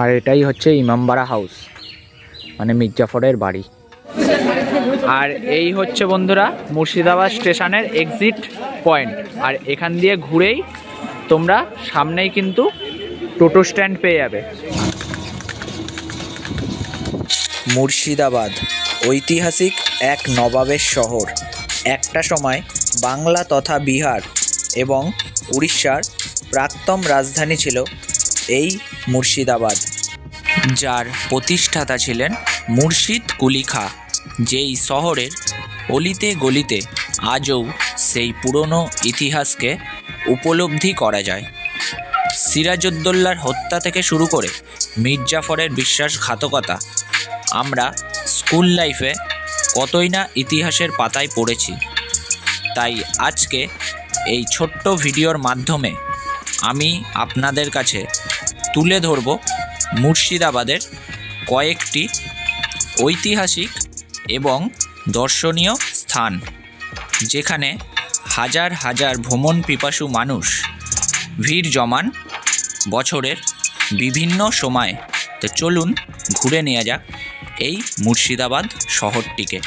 আর এটাই হচ্ছে ইমামবাড়া হাউস মানে মির্জাফরের বাড়ি। আর এই হচ্ছে বন্ধুরা মুর্শিদাবাদ স্টেশনের এক্সিট পয়েন্ট আর এখান দিয়ে ঘুরেই তোমরা সামনেই কিন্তু টোটো স্ট্যান্ড পেয়ে যাবে। মুর্শিদাবাদ, ঐতিহাসিক এক নবাবের শহর। একটা সময় বাংলা তথা বিহার এবং উড়িষ্যার প্রাক্তম রাজধানী ছিল এই মুর্শিদাবাদ, যার প্রতিষ্ঠাতা ছিলেন মুর্শিদ কুলি খা যেই শহরের অলিতে গলিতে আজও সেই পুরনো ইতিহাসকে উপলব্ধি করা যায়। সিরাজউদ্দৌলার হত্যা থেকে শুরু করে মির্জাফরের বিশ্বাসঘাতকতা, আমরা স্কুল লাইফে কতই না ইতিহাসের পাতায় পড়েছি। তাই আজকে এই ছোট্ট ভিডিওর মাধ্যমে আমি আপনাদের কাছে তুলে ধরব মুর্শিদাবাদের কয়েকটি ঐতিহাসিক এবং দর্শনীয় স্থান, যেখানে হাজার হাজার ভ্রমণ পিপাসু মানুষ ভিড় জমান বছরের বিভিন্ন সময়। তো চলুন ঘুরে নেওয়া যাক এই Murshidabad শহরটিকে।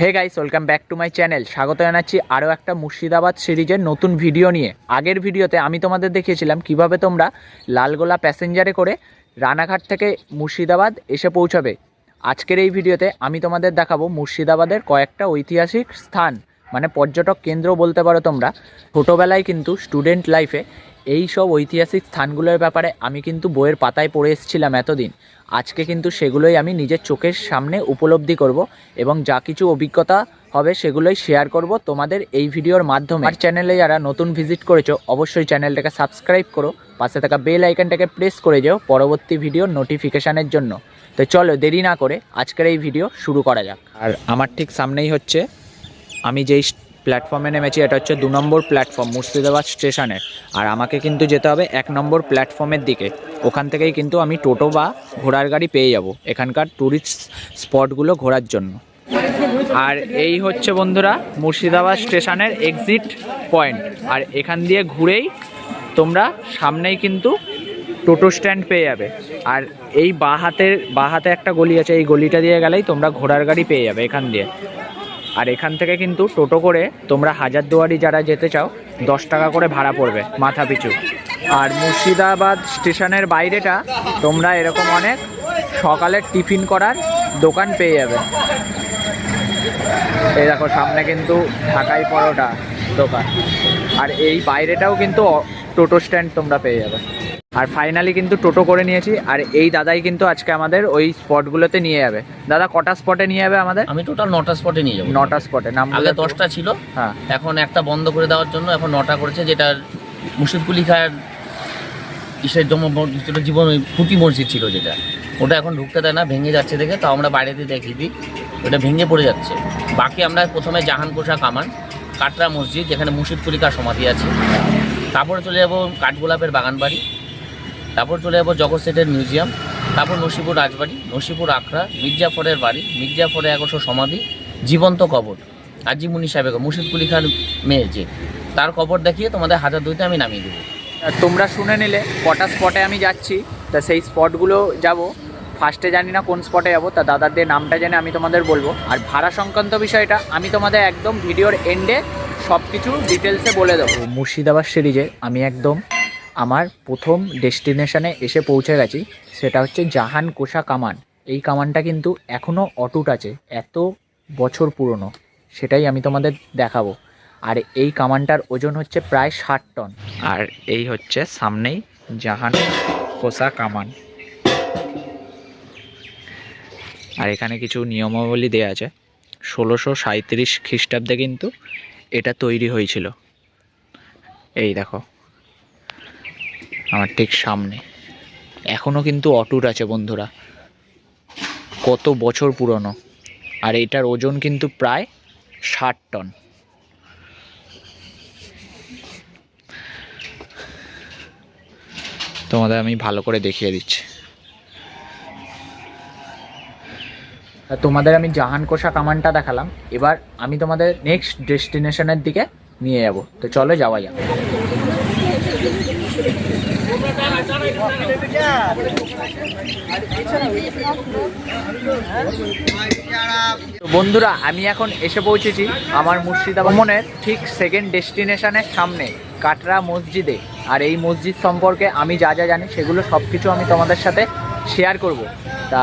Hey guys, welcome back to my channel. স্বাগত জানাচ্ছি আরও একটা মুর্শিদাবাদ সিরিজের নতুন ভিডিও নিয়ে। আগের ভিডিওতে আমি তোমাদের দেখিয়েছিলাম কীভাবে তোমরা লালগোলা প্যাসেঞ্জারে করে রানাঘাট থেকে মুর্শিদাবাদ এসে পৌঁছাবে। আজকের এই ভিডিওতে আমি তোমাদের দেখাবো মুর্শিদাবাদের কয়েকটা ঐতিহাসিক স্থান মানে পর্যটক কেন্দ্র বলতে পারো তোমরা। ছোটোবেলায় কিন্তু স্টুডেন্ট লাইফে এই সব ঐতিহাসিক স্থানগুলোর ব্যাপারে আমি কিন্তু বইয়ের পাতায় পড়ে এসেছিলাম এতদিন। আজকে কিন্তু সেগুলোই আমি নিজের চোখের সামনে উপলব্ধি করব এবং যা কিছু অভিজ্ঞতা হবে সেগুলোই শেয়ার করব তোমাদের এই ভিডিওর মাধ্যমে। আর চ্যানেলে যারা নতুন ভিজিট করেছ, অবশ্যই চ্যানেলটাকে সাবস্ক্রাইব করো, পাশে থাকা বেল আইকনটাকে প্রেস করে যাও পরবর্তী ভিডিওর নোটিফিকেশানের জন্য। তো চলো দেরি না করে আজকের এই ভিডিও শুরু করা যাক। আর আমার ঠিক সামনেই হচ্ছে, আমি যেই প্ল্যাটফর্মে নেমেছি, এটা হচ্ছে দু নম্বর প্ল্যাটফর্ম, মুর্শিদাবাদ স্টেশনের আর আমাকে কিন্তু যেতে হবে এক নম্বর প্ল্যাটফর্মের দিকে। ওখান থেকেই কিন্তু আমি টোটো বা ঘোড়ার গাড়ি পেয়ে যাব, এখানকার ট্যুরিস্ট স্পটগুলো ঘোরার জন্য। আর এই হচ্ছে বন্ধুরা মুর্শিদাবাদ স্টেশনের এক্সিট পয়েন্ট আর এখান দিয়ে ঘুরেই তোমরা সামনেই কিন্তু টোটো স্ট্যান্ড পেয়ে যাবে। আর এই বাঁ হাতের, বাঁ হাতে একটা গলি আছে, এই গলিটা দিয়ে গেলেই তোমরা ঘোড়ার গাড়ি পেয়ে যাবে এখান দিয়ে। আর এখান থেকে কিন্তু টোটো করে তোমরা হাজারদুয়ারি যারা যেতে চাও, দশ টাকা করে ভাড়া পড়বে মাথা পিছু। আর মুর্শিদাবাদ স্টেশনের বাইরেটা তোমরা এরকম অনেক সকালের টিফিন করার দোকান পেয়ে যাবে। এই দেখো, সামনে কিন্তু ঢাকাই পরোটা দোকান। আর এই বাইরেটাও কিন্তু টোটো স্ট্যান্ড তোমরা পেয়ে যাবে। আর ফাইনালি কিন্তু টোটো করে নিয়েছি আর এই দাদাই কিন্তু আজকে আমাদের ওই স্পটগুলোতে নিয়ে যাবে। দাদা কটা স্পটে নিয়ে যাবে আমাদের? আমি টোটাল নটা স্পটে নিয়ে যাব। নটা স্পটে নাম আগে দশটা ছিল হ্যাঁ। এখন একটা বন্ধ করে দেওয়ার জন্য এখন নটা করেছে যেটা মুর্শিদকুলি খায়ের ইসের জন্য জীবন ওই খুঁটি মসজিদ ছিল যেটা। ওটা এখন ঢুকতে দেয় না ভেঙে যাচ্ছে দেখে তো আমরা বাইরে দিয়ে দেখিয়ে দিই। ওটা ভেঙে পড়ে যাচ্ছে। বাকি আমরা প্রথমে জাহানকোষা কামান কাটরা মসজিদ যেখানে মুর্শিদ কুলিকার সমাধি আছে। তারপরে চলে যাব কাঠগোলাপের বাগান বাড়ি তারপর চলে যাব জগৎ সেটের মিউজিয়াম তারপর নসিপুর রাজবাড়ি নসিপুর আখড়া মির্জাফরের বাড়ি মির্জাফরের একশো সমাধি জীবন্ত কবর। আজিমুনি সাহেবের মুর্শিদ কুলি খান মেয়ে যে তার কবর দেখিয়ে তোমাদের হাজার দুইতে আমি নামিয়ে দেবো। আর তোমরা শুনে নিলে কটা স্পটে আমি যাচ্ছি তা সেই স্পটগুলো যাব। ফার্স্টে জানি না কোন স্পটে যাব তা দাদাদের নামটা জেনে আমি তোমাদের বলব। আর ভাড়া সংক্রান্ত বিষয়টা আমি তোমাদের একদম ভিডিওর এন্ডে সব কিছু ডিটেলসে বলে দেবো। মুর্শিদাবাদ সিরিজে আমি একদম আমার প্রথম ডেস্টিনেশানে এসে পৌঁছে গেছি, সেটা হচ্ছে জাহান কোষা কামান। এই কামানটা কিন্তু এখনও অটুট আছে, এত বছর পুরনো, সেটাই আমি তোমাদের দেখাবো। আর এই কামানটার ওজন হচ্ছে প্রায় ষাট টন। আর এই হচ্ছে সামনেই জাহান কোষা কামান। আর এখানে কিছু নিয়মাবলী দেওয়া আছে। ষোলোশো সাঁত্রিশ খ্রিস্টাব্দে কিন্তু এটা তৈরি হয়েছিল। এই দেখো। আমার ঠিক সামনে। এখনও কিন্তু অটুট আছে বন্ধুরা। কত বছর পুরনো। আর এটার ওজন কিন্তু প্রায় ষাট টন। তোমাদের আমি ভালো করে দেখিয়ে দিচ্ছি। তোমাদের আমি জাহান কোষা কামানটা দেখালাম। এবার আমি তোমাদের নেক্সট ডেস্টিনেশনের দিকে নিয়ে যাব। তো চলো যাওয়া যাক তো বন্ধুরা, আমি এখন এসে পৌঁছেছি আমার মুর্শিদাবাদ ভ্রমণের ঠিক সেকেন্ড ডেস্টিনেশনের সামনে, কাটরা মসজিদে। আর এই মসজিদ সম্পর্কে আমি যা যা জানি, সেগুলো সব কিছু আমি তোমাদের সাথে শেয়ার করব। তা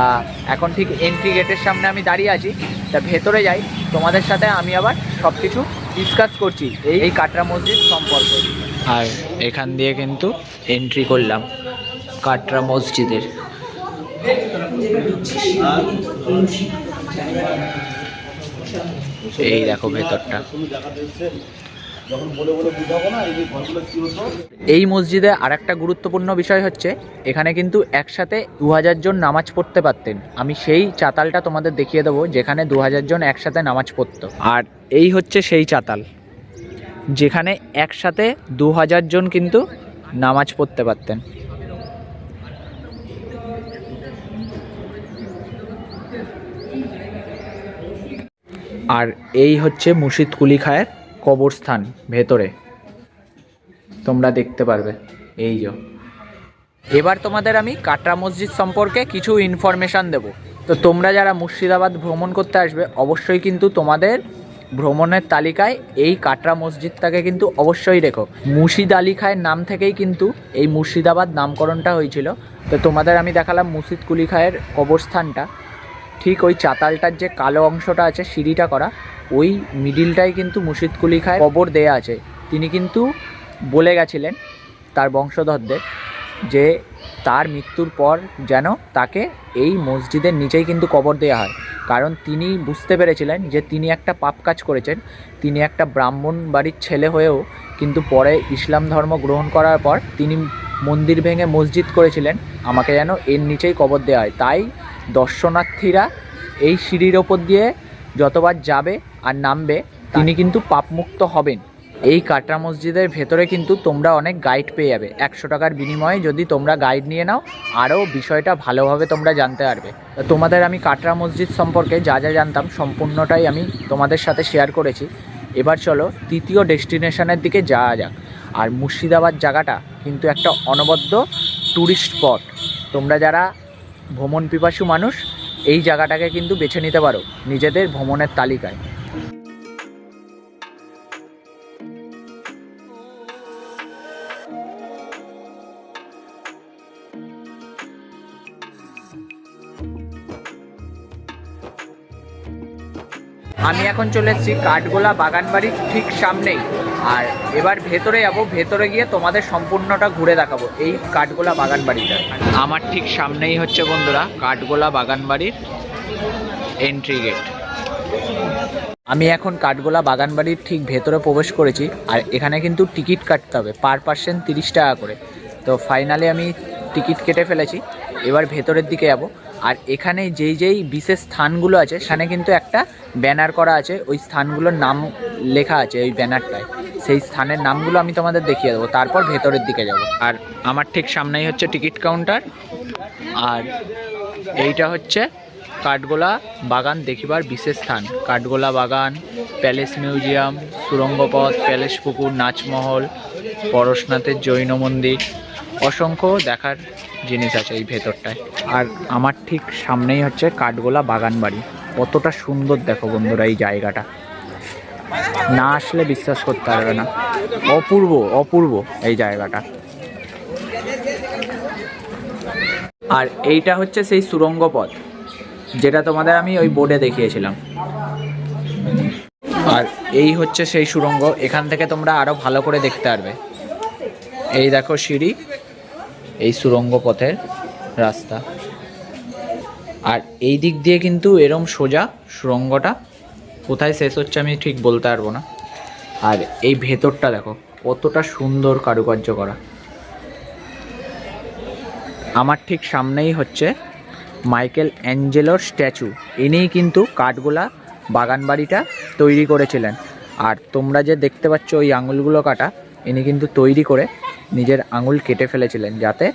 এখন ঠিক এন্ট্রি গেটের সামনে আমি দাঁড়িয়ে আছি। তা ভেতরে যাই, তোমাদের সাথে আমি আবার সব কিছু ডিসকাস করছি এই এই কাটরা মসজিদ সম্পর্কে। আর এখান দিয়ে কিন্তু এন্ট্রি করলাম। কাটরা মসজিদের। এই দেখো ভেতরটা। এই মসজিদে আর একটা গুরুত্বপূর্ণ বিষয় হচ্ছে, এখানে কিন্তু একসাথে দু হাজার জন নামাজ পড়তে পারতেন। আমি সেই চাতালটা তোমাদের দেখিয়ে দেবো, যেখানে দু হাজার জন একসাথে নামাজ পড়তো। আর এই হচ্ছে সেই চাতাল, যেখানে একসাথে দু হাজার জন কিন্তু নামাজ পড়তে পারতেন। আর এই হচ্ছে মুর্শিদ কুলি খায়ের কবরস্থান ভেতরে। তোমরা দেখতে পারবে। এই যে। এবার তোমাদের আমি কাটরা মসজিদ সম্পর্কে কিছু ইনফরমেশান দেব। তো তোমরা যারা মুর্শিদাবাদ ভ্রমণ করতে আসবে, অবশ্যই কিন্তু তোমাদের ভ্রমণের তালিকায় এই কাটরা মসজিদটাকে কিন্তু অবশ্যই রেখো। মুর্শিদ আলী খায়ের নাম থেকেই কিন্তু এই মুর্শিদাবাদ নামকরণটা হয়েছিল। তো তোমাদের আমি দেখালাম মুর্শিদ কুলি খায়ের কবরস্থানটা। ঠিক ওই চাতালটার যে কালো অংশটা আছে সিঁড়িটা করা, ওই মিডিলটাই কিন্তু মুর্শিদ কুলি খায় কবর দেয়া আছে। তিনি কিন্তু বলে গেছিলেন তার বংশধরদের যে তার মৃত্যুর পর যেন তাকে এই মসজিদের নিচেই কিন্তু কবর দেওয়া হয়। কারণ তিনি বুঝতে পেরেছিলেন যে তিনি একটা পাপ কাজ করেছেন, তিনি একটা ব্রাহ্মণ বাড়ির ছেলে হয়েও কিন্তু পরে ইসলাম ধর্ম গ্রহণ করার পর তিনি মন্দির ভেঙে মসজিদ করেছিলেন, আমাকে যেন এর নিচেই কবর দেওয়া হয়। তাই দর্শনার্থীরা এই সিঁড়ির ওপর দিয়ে যতবার যাবে আর নামবে, তিনি কিন্তু পাপমুক্ত হবেন। এই কাটরা মসজিদের ভেতরে কিন্তু তোমরা অনেক গাইড পেয়ে যাবে। একশো টাকার বিনিময়ে যদি তোমরা গাইড নিয়ে নাও, আরও বিষয়টা ভালোভাবে তোমরা জানতে পারবে। তোমাদের আমি কাটরা মসজিদ সম্পর্কে যা যা জানতাম, সম্পূর্ণটাই আমি তোমাদের সাথে শেয়ার করেছি। এবার চলো তৃতীয় ডেস্টিনেশনের দিকে যাওয়া যাক। আর মুর্শিদাবাদ জায়গাটা কিন্তু একটা অনবদ্য ট্যুরিস্ট স্পট তোমরা যারা ভ্রমণ পিপাসু মানুষ, এই জায়গাটাকে কিন্তু বেছে নিতে পারো, নিজেদের ভ্রমণের তালিকায়। আমি এখন চলে এসেছি কাঠগোলা বাগান বাড়ির ঠিক সামনেই। আর এবার ভেতরে যাব ভেতরে গিয়ে তোমাদের সম্পূর্ণটা ঘুরে দেখাবো। এই কাঠগোলা বাগান বাড়িটা আমার ঠিক সামনেই হচ্ছে বন্ধুরা কাঠগোলা বাগান বাড়ির এন্ট্রি গেট আমি এখন কাঠগোলা বাগান বাড়ির ঠিক ভেতরে প্রবেশ করেছি আর এখানে কিন্তু টিকিট কাটতে হবে পার পার্সেন্ট তিরিশ টাকা করে। তো ফাইনালি আমি টিকিট কেটে ফেলেছি এবার ভেতরের দিকে যাব। আর এখানে যেই যেই বিশেষ স্থানগুলো আছে সেখানে কিন্তু একটা ব্যানার করা আছে ওই স্থানগুলোর নাম লেখা আছে ওই ব্যানারটায়। সেই স্থানের নামগুলো আমি তোমাদের দেখিয়ে দেবো, তারপর ভেতরের দিকে যাব। আর আমার ঠিক সামনেই হচ্ছে টিকিট কাউন্টার, আর এইটা হচ্ছে কাঠগোলা বাগান দেখিবার বিশেষ স্থান। কাঠগোলা বাগান, প্যালেস মিউজিয়াম, সুরঙ্গপথ, প্যালেস পুকুর, নাচমহল, পরশনাথের জৈন মন্দির, অসংখ্য দেখার জিনিস আছে এই ভেতরটায়। আর আমার ঠিক সামনেই হচ্ছে কাঠগোলা বাগান বাড়ি কতটা সুন্দর দেখো বন্ধুরা এই জায়গাটা। না আসলে বিশ্বাস করতে পারবে না। অপূর্ব অপূর্ব এই জায়গাটা। আর এইটা হচ্ছে সেই সুরঙ্গ পথ, যেটা তোমাদের আমি ওই বোর্ডে দেখিয়েছিলাম। আর এই হচ্ছে সেই সুরঙ্গ, এখান থেকে তোমরা আরও ভালো করে দেখতে পারবে। এই দেখো সিঁড়ি, এই সুরঙ্গ পথের রাস্তা। আর এই দিক দিয়ে কিন্তু এরম সোজা সুরঙ্গটা কোথায় শেষ হচ্ছে আমি ঠিক বলতে পারব না। আর এই ভেতরটা দেখো, কতটা সুন্দর কারুকার্য করা। আমার ঠিক সামনেই হচ্ছে মাইকেল অ্যাঞ্জেলোর স্ট্যাচু। ইনিই কিন্তু কাঠগোলা বাগান বাড়িটা তৈরি করেছিলেন। আর তোমরা যে দেখতে পাচ্ছ ওই আঙুলগুলো কাটা, ইনি কিন্তু তৈরি করে নিজের আঙুল কেটে ফেলেছিলেন যাতে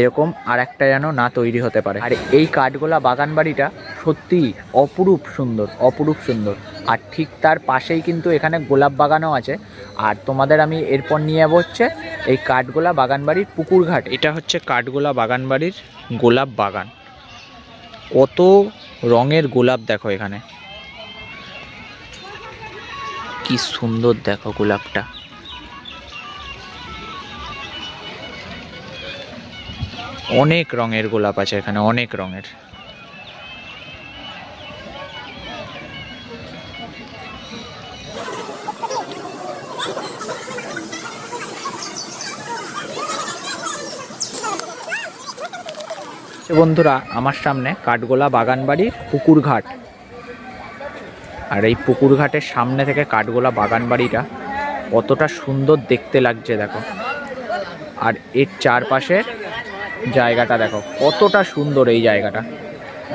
এরকম আর একটা যেন না তৈরি হতে পারে। আর এই কাঠগোলা বাগান বাড়িটা সত্যিই অপরূপ সুন্দর অপরূপ সুন্দর। আর ঠিক তার পাশেই কিন্তু এখানে গোলাপ বাগানও আছে। আর তোমাদের আমি এরপর নিয়ে যাব হচ্ছে এই কাঠগোলা বাগানবাড়ির পুকুর ঘাট এটা হচ্ছে কাঠগোলা বাগানবাড়ির গোলাপ বাগান। কত রঙের গোলাপ দেখো এখানে। কি সুন্দর দেখো গোলাপটা। অনেক রঙের গোলাপ আছে এখানে, অনেক রঙের। বন্ধুরা, আমার সামনে কাঠগোলা বাগানবাড়ির পুকুর ঘাট আর এই পুকুর ঘাটের সামনে থেকে কাঠগোলা বাগানবাড়িটা কতটা সুন্দর দেখতে লাগছে, দেখো। আর এর চারপাশের জায়গাটা, দেখো, কতটা সুন্দর এই জায়গাটা।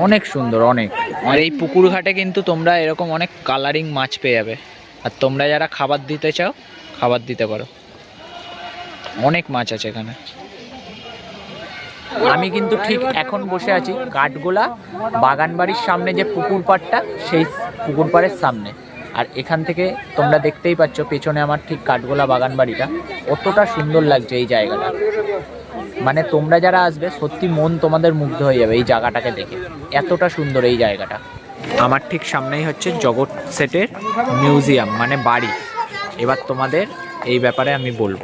অনেক সুন্দর, অনেক। আর এই পুকুর ঘাটে কিন্তু তোমরা এরকম অনেক কালারিং মাছ পেয়ে যাবে। আর তোমরা যারা খাবার দিতে চাও, খাবার দিতে পারো। অনেক মাছ আছে এখানে। আমি কিন্তু ঠিক এখন বসে আছি কাঠগোলা বাগান বাড়ির সামনে যে পুকুর পাড়টা সেই পুকুর পাড়ের সামনে। আর এখান থেকে তোমরা দেখতেই পাচ্ছ পেছনে আমার ঠিক কাঠগোলা বাগান বাড়িটা কতটা সুন্দর লাগছে এই জায়গাটা। মানে তোমরা যারা আসবে, সত্যি মন তোমাদের মুগ্ধ হয়ে যাবে এই জায়গাটাকে দেখে। এতটা সুন্দর এই জায়গাটা। আমার ঠিক সামনেই হচ্ছে জগৎ সেটের মিউজিয়াম মানে বাড়ি। এবার তোমাদের এই ব্যাপারে আমি বলব।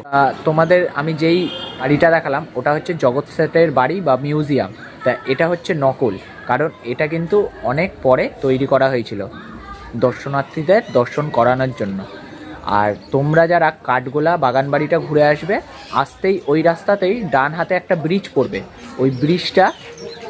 তোমাদের, আমি যেই বাড়িটা দেখালাম, ওটা হচ্ছে জগৎ সেটের বাড়ি বা মিউজিয়াম। তা এটা হচ্ছে নকল, কারণ এটা কিন্তু অনেক পরে তৈরি করা হয়েছিল, দর্শনার্থীদের দর্শন করানোর জন্য। আর তোমরা যারা কাঠগোলা বাগান বাড়িটা ঘুরে আসবে, আসতেই ওই রাস্তাতেই ডান হাতে একটা ব্রিজ পড়বে। ওই ব্রিজটা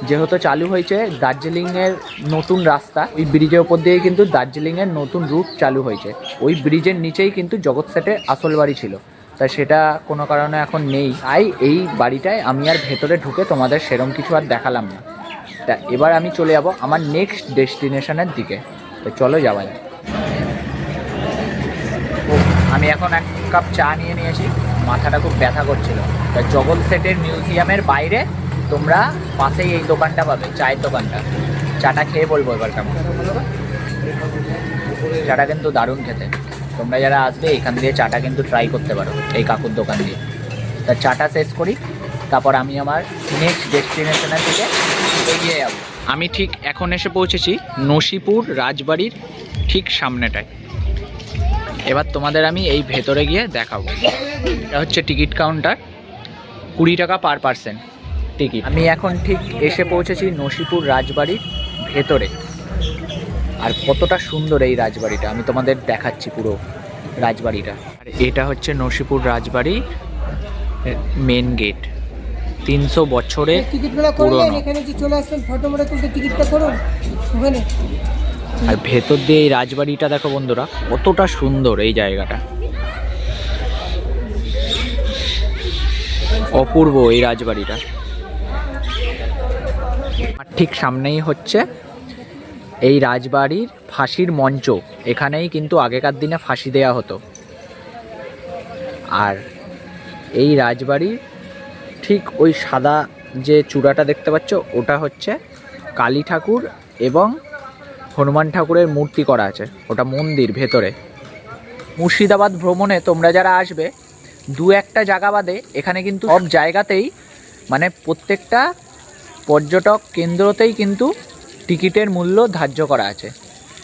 যেহেতু চালু হয়েছে দার্জিলিংয়ের নতুন রাস্তা ওই ব্রিজের ওপর দিয়ে কিন্তু দার্জিলিংয়ের নতুন রুট চালু হয়েছে। ওই ব্রিজের নিচেই কিন্তু জগৎ সেটের আসল বাড়ি ছিল। তা সেটা কোনো কারণে এখন নেই। তাই এই বাড়িটায় আমি আর ভেতরে ঢুকে তোমাদের সেরম কিছু আর দেখালাম না। তা এবার আমি চলে যাব আমার নেক্সট ডেস্টিনেশনের দিকে। তো চলো যাওয়া যাক। আমি এখন এক কাপ চা নিয়ে নিয়েছি। মাথাটা খুব ব্যথা করছিল। তা জগৎ সেটের মিউজিয়ামের বাইরে তোমরা পাশেই এই দোকানটা পাবে, চায়ের দোকানটা। চাটা খেয়ে বলব এবার কেমন? চাটা কিন্তু দারুণ খেতে। তোমরা যারা আসবে, এখান দিয়ে চাটা কিন্তু ট্রাই করতে পারো, এই কাকুর দোকান দিয়ে। তা চাটা শেষ করি, তারপর আমি আমার নেক্সট ডেস্টিনেশনের দিকে এগিয়ে যাব। আমি ঠিক এখন এসে পৌঁছেছি নসিপুর রাজবাড়ির ঠিক সামনেটায়। এবার তোমাদের আমি এই ভেতরে গিয়ে দেখাবো। এটা হচ্ছে টিকিট কাউন্টার, কুড়ি টাকা পার পার্সেন্ট টিকিট। আমি এখন ঠিক এসে পৌঁছেছি নসিপুর রাজবাড়ির ভেতরে। আর কতটা সুন্দর এই রাজবাড়িটা আমি তোমাদের দেখাচ্ছি পুরো রাজবাড়িটা। আর এটা হচ্ছে নসিপুর রাজবাড়ি মেন গেট। তিনশো বছরে আর ভেতর দিয়ে এই রাজবাড়িটা দেখো বন্ধুরা কতটা সুন্দর এই জায়গাটা। অপূর্ব এই রাজবাড়িটা। ঠিক সামনেই হচ্ছে এই রাজবাড়ির ফাঁসির মঞ্চ। এখানেই কিন্তু আগেকার দিনে ফাঁসি দেয়া হতো। আর এই রাজবাড়ির ঠিক ওই সাদা যে চূড়াটা দেখতে পাচ্ছ, ওটা হচ্ছে কালী ঠাকুর এবং হনুমান ঠাকুরের মূর্তি করা আছে। ওটা মন্দির ভেতরে। মুর্শিদাবাদ ভ্রমণে তোমরা যারা আসবে, দু একটা জায়গা বাদে এখানে কিন্তু সব জায়গাতেই মানে প্রত্যেকটা পর্যটক কেন্দ্রতেই কিন্তু টিকিটের মূল্য ধার্য করা আছে।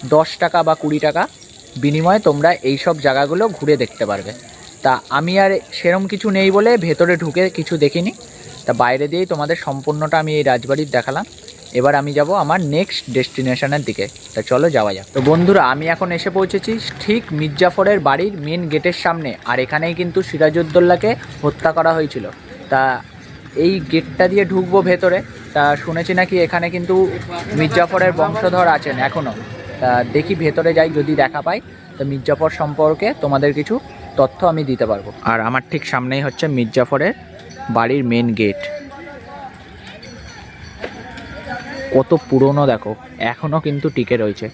দশ টাকা বা কুড়ি টাকা। বিনিময়ে তোমরা এই সব জায়গাগুলো ঘুরে দেখতে পারবে। তা আমি আর সেরম কিছু নেই বলে ভেতরে ঢুকে কিছু দেখিনি। তা বাইরে দিয়েই তোমাদের সম্পূর্ণটা আমি এই রাজবাড়ির দেখালাম। এবার আমি যাব আমার নেক্সট ডেস্টিনেশনের দিকে। তা চলো যাওয়া যাক। তো বন্ধুরা, আমি এখন এসে পৌঁছেছি ঠিক মির্জাফরের বাড়ির মেন গেটের সামনে। আর এখানেই কিন্তু সিরাজউদ্দৌলাকে হত্যা করা হয়েছিল। তা এই গেটটা দিয়ে ঢুকবো ভেতরে। তা শুনেছি নাকি এখানে কিন্তু মির্জাফরের বংশধর আছেন এখনও তা দেখি ভেতরে যাই, যদি দেখা পাই, তো মির্জাফর সম্পর্কে তোমাদের কিছু তথ্য আমি দিতে পারব। আর আমার ঠিক সামনেই হচ্ছে মির্জাফরের বাড়ির মেন গেট কত পুরনো দেখো এখনও কিন্তু টিকে রয়েছে।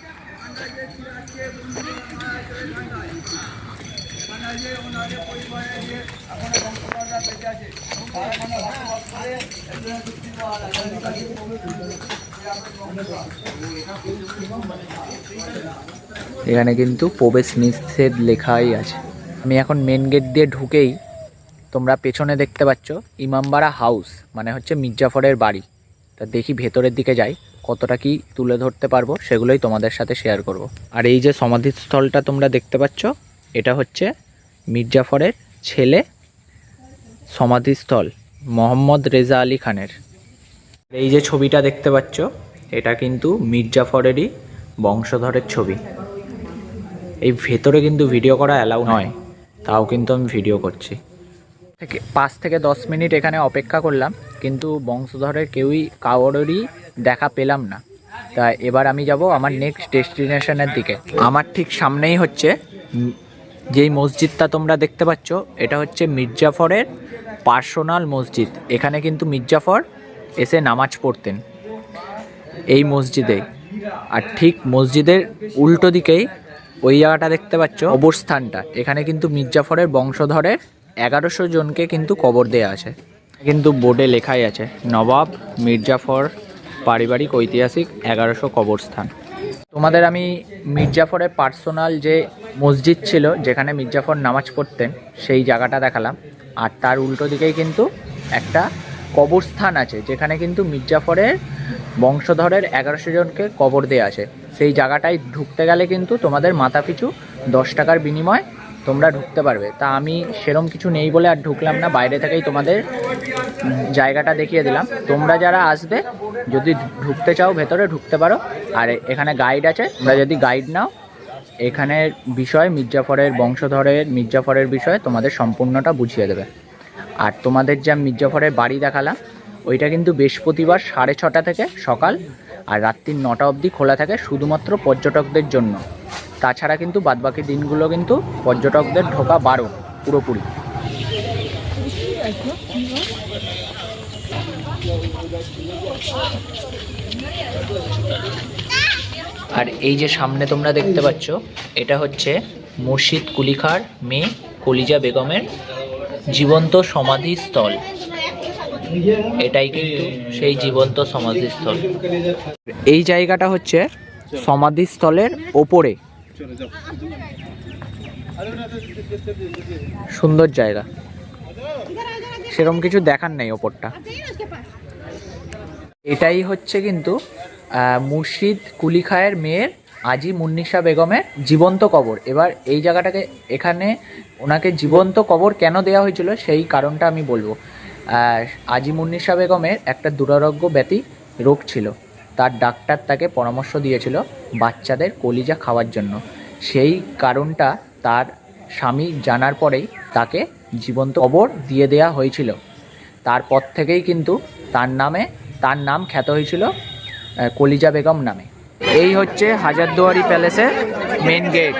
এখানে কিন্তু প্রবেশ নিষেধ লেখাই আছে। আমি এখন মেন গেট দিয়ে ঢুকেই তোমরা পেছনে দেখতে পাচ্ছ ইমামবাড়া হাউস মানে হচ্ছে মির্জাফরের বাড়ি। তা দেখি ভেতরের দিকে যাই, কতটা কি তুলে ধরতে পারব সেগুলোই তোমাদের সাথে শেয়ার করব। আর এই যে সমাধিস্থলটা তোমরা দেখতে পাচ্ছ, এটা হচ্ছে মির্জাফরের ছেলে সমাধিস্থল, মোহাম্মদ রেজা আলী খানের। এই যে ছবিটা দেখতে পাচ্ছ এটা কিন্তু মির্জাফরেরই বংশধরের ছবি। এই ভেতরে কিন্তু ভিডিও করা অ্যালাউ নয়। তাও কিন্তু আমি ভিডিও করছি। থেকে পাঁচ থেকে দশ মিনিট এখানে অপেক্ষা করলাম কিন্তু বংশধরের কেউই কারোরই দেখা পেলাম না। তা এবার আমি যাব আমার নেক্সট ডেস্টিনেশনের দিকে। আমার ঠিক সামনেই হচ্ছে যেই মসজিদটা তোমরা দেখতে পাচ্ছ এটা হচ্ছে মির্জাফরের পার্সোনাল মসজিদ। এখানে কিন্তু মির্জাফর এসে নামাজ পড়তেন। এই মসজিদে। আর ঠিক মসজিদের উল্টো দিকেই ওই জায়গাটা দেখতে পাচ্ছ অবস্থানটা এখানে কিন্তু মির্জাফরের বংশধরের এগারোশো জনকে কিন্তু কবর দেয়া আছে। কিন্তু বোর্ডে লেখাই আছে, নবাব মির্জাফর পারিবারিক ঐতিহাসিক এগারোশো কবরস্থান। তোমাদের আমি মির্জাফরের পার্সোনাল যে মসজিদ ছিল, যেখানে মির্জাফর নামাজ পড়তেন, সেই জায়গাটা দেখালাম। আর তার উল্টো দিকেই কিন্তু একটা কবরস্থান আছে, যেখানে কিন্তু মির্জাফরের বংশধরের এগারোশো জনকে কবর দেওয়া আছে। সেই জায়গাটায় ঢুকতে গেলে কিন্তু তোমাদের মাথা পিছু দশ টাকার বিনিময় তোমরা ঢুকতে পারবে। তা আমি সেরম কিছু নেই বলে আর ঢুকলাম না, বাইরে থেকেই তোমাদের জায়গাটা দেখিয়ে দিলাম। তোমরা যারা আসবে, যদি ঢুকতে চাও ভেতরে ঢুকতে পারো। আর এখানে গাইড আছে, তোমরা যদি গাইড নাও, এখানের বিষয়, মির্জাফরের বংশধরের, মির্জাফরের বিষয়ে তোমাদের সম্পূর্ণটা বুঝিয়ে দেবে। আর তোমাদের যা মির্জাফরের বাড়ি দেখালাম, ওইটা কিন্তু বৃহস্পতিবার সাড়ে ছটা থেকে সকাল আর রাত্রির নটা অবধি খোলা থাকে শুধুমাত্র পর্যটকদের জন্য। তাছাড়া কিন্তু বাদবাকি দিনগুলো কিন্তু পর্যটকদের ঢোকা বারো পুরোপুরি। আর এই যে সামনে তোমরা দেখতে পাচ্ছ, এটা হচ্ছে মুর্শিদ কুলিখার মেয়ে কলিজা বেগমের জীবন্ত সমাধিস্থল। এটাই কিন্তু সেই জীবন্ত সমাধিস্থল। এই জায়গাটা হচ্ছে সমাধিস্থলের ওপরে। সুন্দর জায়গা। সেরকম কিছু দেখার নেই ওপরটা। এটাই হচ্ছে কিন্তু মুর্শিদ কুলি খায়ের মেয়ের আজি মুন্নিশা বেগমের জীবন্ত কবর। এবার এই জায়গাটাকে, এখানে ওনাকে জীবন্ত কবর কেন দেওয়া হয়েছিল সেই কারণটা আমি বলব। আজি মুন্নিশা বেগমের একটা দুরারোগ্য ব্যাধি রোগ ছিল। তার ডাক্তার তাকে পরামর্শ দিয়েছিল বাচ্চাদের কলিজা খাওয়ার জন্য। সেই কারণটা তার স্বামী জানার পরেই তাকে জীবন্ত কবর দিয়ে দেওয়া হয়েছিল। তারপর থেকেই কিন্তু তার নামে, তার নাম খ্যাত হয়েছিল কলিজা বেগম নামে। এই হচ্ছে হাজারদুয়ারি প্যালেসের মেন গেট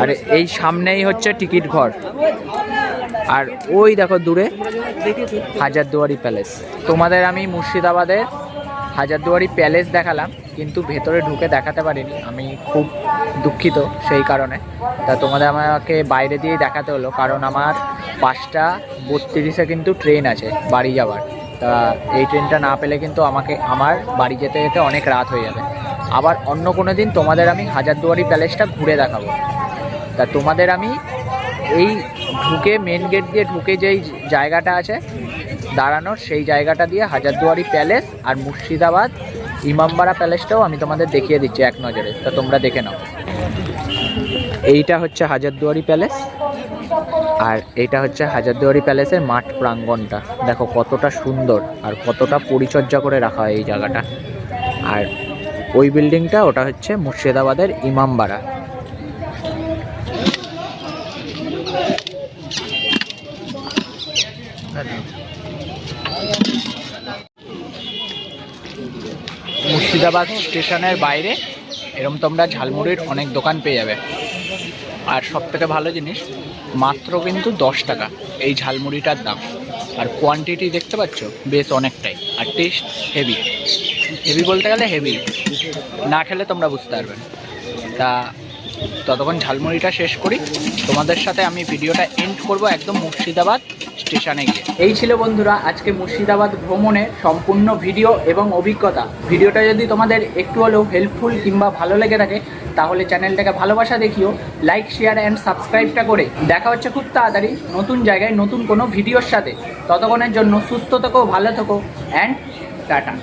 আর এই সামনেই হচ্ছে টিকিট ঘর। আর ওই দেখো দূরে হাজারদুয়ারি প্যালেস। তোমাদের আমি মুর্শিদাবাদের হাজারদুয়ারি প্যালেস দেখালাম, কিন্তু ভেতরে ঢুকে দেখাতে পারিনি। আমি খুব দুঃখিত সেই কারণে। তা তোমাদের আমাকে বাইরে দিয়ে দেখাতে হলো, কারণ আমার পাঁচটা বত্রিশে কিন্তু ট্রেন আছে বাড়ি যাওয়ার। তা এই ট্রেনটা না পেলে কিন্তু আমাকে, আমার বাড়ি যেতে যেতে অনেক রাত হয়ে যাবে। আবার অন্য কোনো দিন তোমাদের আমি হাজারদুয়ারি প্যালেসটা ঘুরে দেখাবো। তা তোমাদের আমি এই ঢুকে মেন গেট দিয়ে ঢুকে যেই জায়গাটা আছে, দাঁড়ানোর সেই জায়গাটা দিয়ে হাজারদুয়ারি প্যালেস আর মুর্শিদাবাদ, ইমামবাড়া প্যালেসটাও আমি তোমাদের দেখিয়ে দিচ্ছি এক নজরে। তা তোমরা দেখে নাও। এইটা হচ্ছে হাজারদুয়ারি প্যালেস। আর এটা হচ্ছে হাজারদুয়ারি প্যালেসের মাঠ প্রাঙ্গণটা দেখো কতটা সুন্দর আর কতটা পরিচর্যা করে রাখা হয় এই জায়গাটা। আর ওই বিল্ডিংটা ওটা হচ্ছে মুর্শিদাবাদের ইমামবাড়া। মুর্শিদাবাদ স্টেশনের বাইরে এরম তোমরা ঝালমুড়ির অনেক দোকান পেয়ে যাবে। আর সব থেকে ভালো জিনিস, মাত্র কিন্তু দশ টাকা এই ঝালমুড়িটার দাম। আর কোয়ান্টিটি দেখতে পাচ্ছ? বেশ অনেকটাই। আর টেস্ট হেভি হেভি বলতে গেলে হেভি না খেলে তোমরা বুঝতে পারবে তা ততক্ষণ ঝালমুড়িটা শেষ করি। তোমাদের সাথে আমি ভিডিওটা এন্ড করব একদম মুর্শিদাবাদ স্টেশনে গিয়ে। এই ছিল বন্ধুরা, আজকে মুর্শিদাবাদ ভ্রমণের সম্পূর্ণ ভিডিও এবং অভিজ্ঞতা। ভিডিওটা যদি তোমাদের একটু হলেও হেল্পফুল কিংবা ভালো লেগে থাকে, তাহলে চ্যানেলটাকে ভালোবাসা দেখিও লাইক শেয়ার অ্যান্ড সাবস্ক্রাইবটা করে। দেখা হচ্ছে খুব তাড়াতাড়ি নতুন জায়গায় নতুন কোনো ভিডিওর সাথে। ততক্ষণের জন্য সুস্থ থেকো, ভালো থেকো অ্যান্ড টাটা।